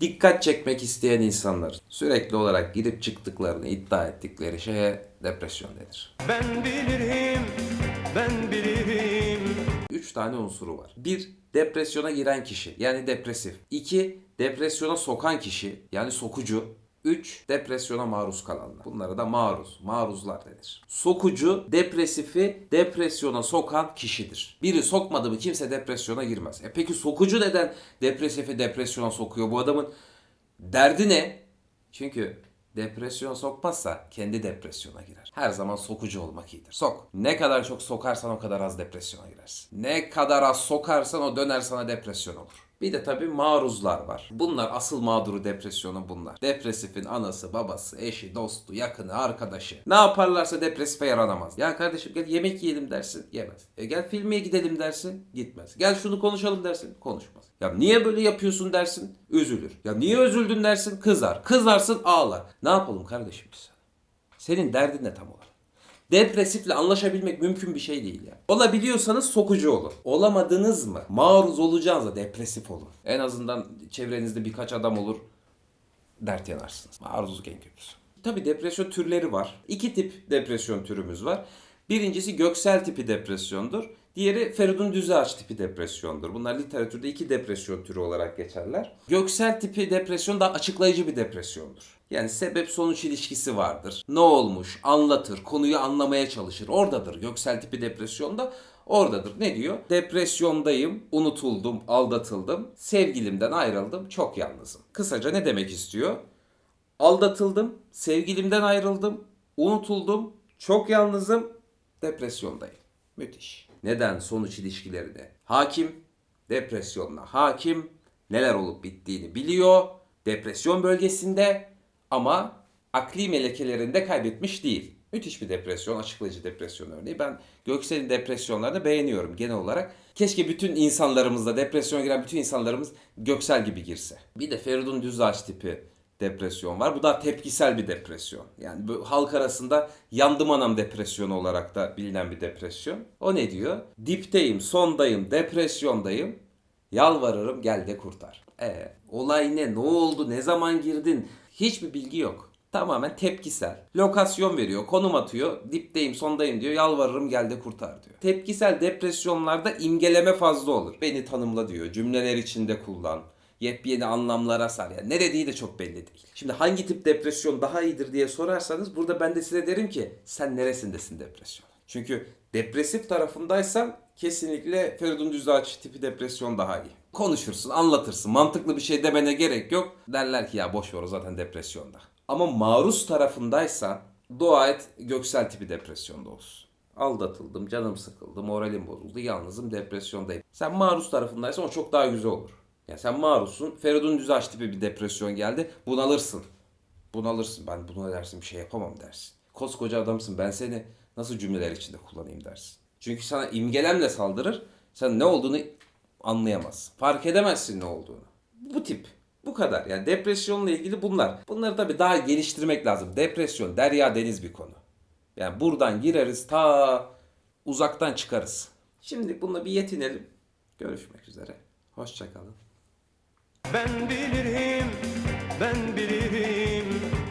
Dikkat çekmek isteyen insanlar sürekli olarak girip çıktıklarını iddia ettikleri şeye depresyon denir. Ben bilirim, ben bilirim. 3 tane unsuru var. 1. Depresyona giren kişi yani depresif. 2. Depresyona sokan kişi yani sokucu. 3. Depresyona maruz kalanlar. Bunlara da maruz, maruzlar denir. Sokucu, depresifi depresyona sokan kişidir. Biri sokmadı mı kimse depresyona girmez. E peki sokucu neden depresifi depresyona sokuyor? Bu adamın derdi ne? Çünkü depresyon sokmazsa kendi depresyona girer. Her zaman sokucu olmak iyidir. Sok. Ne kadar çok sokarsan o kadar az depresyona girersin. Ne kadar az sokarsan o döner sana depresyon olur. Bir de tabii maruzlar var. Bunlar asıl mağduru depresyonu bunlar. Depresifin anası, babası, eşi, dostu, yakını, arkadaşı. Ne yaparlarsa depresife yaranamaz. Ya kardeşim gel yemek yiyelim dersin, yemez. E gel filme gidelim dersin, gitmez. Gel şunu konuşalım dersin, konuşmaz. Ya niye böyle yapıyorsun dersin, üzülür. Ya niye üzüldün dersin, kızar. Kızarsın, ağlar. Ne yapalım kardeşim biz? Senin derdin ne tam olarak? Depresifle anlaşabilmek mümkün bir şey değil ya. Olabiliyorsanız sokucu olun. Olamadınız mı? Maruz olacağınızda depresif olun. En azından çevrenizde birkaç adam olur. Dert yanarsınız. Maruzluk en kötüsü. Tabi depresyon türleri var. İki tip depresyon türümüz var. Birincisi göksel tipi depresyondur. Diğeri Feridun Düzağaç tipi depresyondur. Bunlar literatürde iki depresyon türü olarak geçerler. Göksel tipi depresyon daha açıklayıcı bir depresyondur. Yani sebep sonuç ilişkisi vardır. Ne olmuş anlatır, konuyu anlamaya çalışır. Oradadır göksel tipi depresyonda oradadır. Ne diyor? Depresyondayım, unutuldum, aldatıldım, sevgilimden ayrıldım, çok yalnızım. Kısaca ne demek istiyor? Aldatıldım, sevgilimden ayrıldım, unutuldum, çok yalnızım, depresyondayım. Müthiş. Neden sonuç ilişkilerine? Hakim, depresyonla hakim, neler olup bittiğini biliyor, depresyon bölgesinde ama akli melekelerinde de kaybetmiş değil. Müthiş bir depresyon, açıklayıcı depresyon örneği. Ben Göksel'in depresyonlarını beğeniyorum genel olarak. Keşke bütün insanlarımızda, depresyona giren bütün insanlarımız Göksel gibi girse. Bir de Feridun Düzağaç tipi depresyon var. Bu da tepkisel bir depresyon. Yani bu halk arasında yandım anam depresyonu olarak da bilinen bir depresyon. O ne diyor? Dipteyim, sondayım, depresyondayım. Yalvarırım gel de kurtar. E, olay ne? Ne oldu? Ne zaman girdin? Hiçbir bilgi yok. Tamamen tepkisel. Lokasyon veriyor, konum atıyor. Dipteyim, sondayım diyor. Yalvarırım gel de kurtar diyor. Tepkisel depresyonlarda imgeleme fazla olur. Beni tanımla diyor. Cümleler içinde kullan yepyeni anlamlara sar. Yani ne dediği de çok belli değil. Şimdi hangi tip depresyon daha iyidir diye sorarsanız burada ben de size derim ki sen neresindesin depresyon? Çünkü depresif tarafındaysan kesinlikle Feridun Düzağaç tipi depresyon daha iyi. Konuşursun, anlatırsın. Mantıklı bir şey demene gerek yok. Derler ki ya boş ver o zaten depresyonda. Ama maruz tarafındaysan dua et Göksel tipi depresyonda olsun. Aldatıldım, canım sıkıldı, moralim bozuldu, yalnızım, depresyondayım. Sen maruz tarafındaysan o çok daha güzel olur. Ya sen maruzsun. Feridun Düzağaç tipi bir depresyon geldi. Bunalırsın. Bunalırsın. Ben buna dersin bir şey yapamam dersin. Koskoca adamsın. Ben seni nasıl cümleler içinde kullanayım dersin. Çünkü sana imgelemle saldırır. Sen ne olduğunu anlayamazsın. Fark edemezsin ne olduğunu. Bu tip. Bu kadar. Yani depresyonla ilgili bunlar. Bunları tabii daha geliştirmek lazım. Depresyon derya deniz bir konu. Yani buradan gireriz ta uzaktan çıkarız. Şimdi bununla bir yetinelim. Görüşmek üzere. Hoşçakalın. Ben bilirim, ben bilirim.